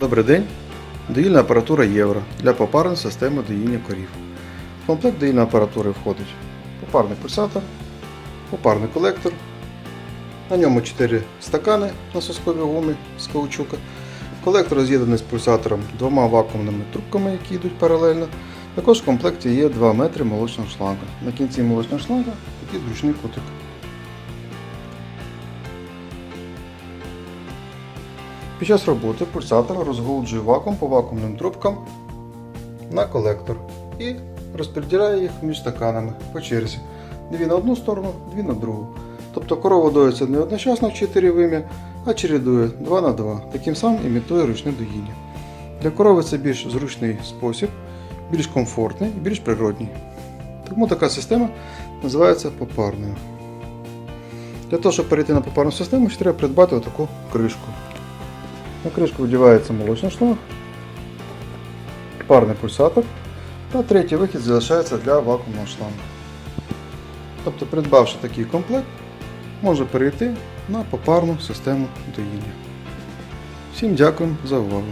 Добрий день. Доїльна апаратура Євро для попарної системи доїння корів. В комплект доїльної апаратури входить попарний пульсатор, попарний колектор. На ньому 4 стакани на сосковій гумі з каучука. Колектор роз'єднаний з пульсатором двома вакуумними трубками, які йдуть паралельно. Також в комплекті є 2 метри молочного шланга. На кінці молочного шланга такий зручний кутик. Під час роботи пульсатор розголуджує вакуум по вакуумним трубкам на колектор і розподіляє їх між стаканами по черзі. Дві на одну сторону, дві на другу. Тобто корова доїться не одночасно в 4 вим'я, а чередує 2 на 2. Таким самим імітує ручне доїння. Для корови це більш зручний спосіб, більш комфортний і більш природній. Тому така система називається попарною. Для того, щоб перейти на попарну систему, ще треба придбати отаку кришку. На кришку вдівається молочний шланг, парний пульсатор та третій вихід залишається для вакуумного шлангу. Тобто, придбавши такий комплект, можна перейти на попарну систему доїння. Всім дякую за увагу!